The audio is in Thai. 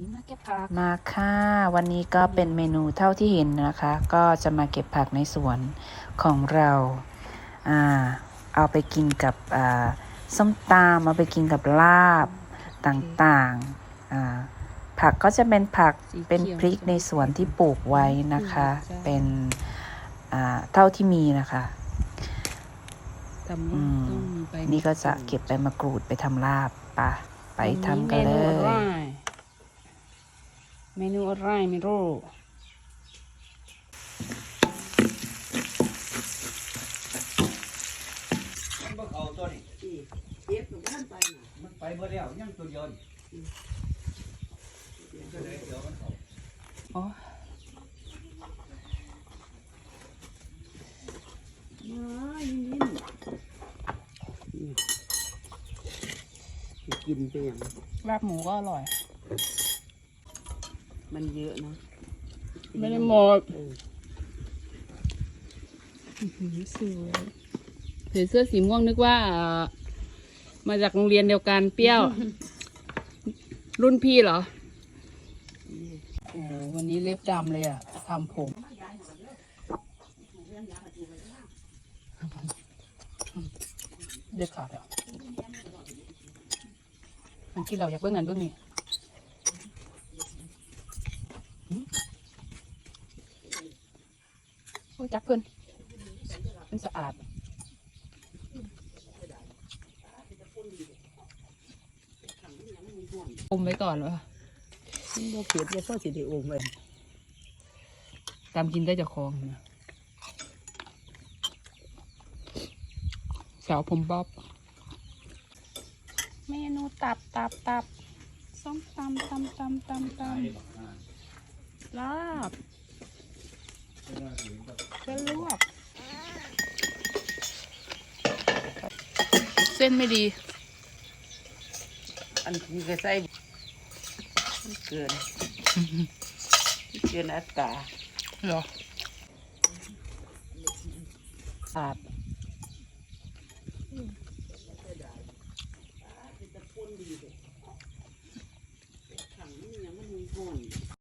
นี่มาเก็บผักมาค่ะ วันนี้ก็เป็นเมนูเท่าที่เห็นนะคะ ก็จะมาเก็บผักในสวนของเราอ่าเอาไปกินกับอ่าส้มตำเอาไปกินกับลาบต่างๆอ่าผักก็จะเป็นผักเป็นพริกในสวนที่ปลูกไว้นะคะ เป็นอ่าเท่าที่มีนะคะตำอืว่ามต้องมีใบนี่ก็จะเก็บใบมะกรูดไปทำลาบปะไปทำกันเลมนูอะไรย เมนูอะไรไม่รู้มันบ่เข้าตัวนี่มันไปบ่แล้วยังตัวเดียวนี่จะได้เดี๋ยวมันเข้าอ๋อกินไปอย่างลาบหมูก็อร่อย มันเยอะนะไม่ได้หมดเออสวยใส่เสื้อสีม่วงนึกว่าเอ่อมาจากโรงเรียนเดียวกันเปรี้ยว รุ่นพี่เหรอโอ้โหวันนี้เล็บดำเลยอะทำผมเด็ดขาดอะมันที่เราอยากเบิ่งเงินเบิ่งนี่หืมโอ้ย จักเพิ่นมันสะอาดอมไว้ก่อนวะมันบ่เผ็ดบ่พอสิได้โอมไว้ตามกินได้จากคลองนะสาวผมบ๊อบ เมนูตับตับตับส้มตำตำตำตำตำลาบ เส้นลวก เส้นไม่ดี อันนี้ก็ใส่มันเกิน เกินอัตราเหรอสาด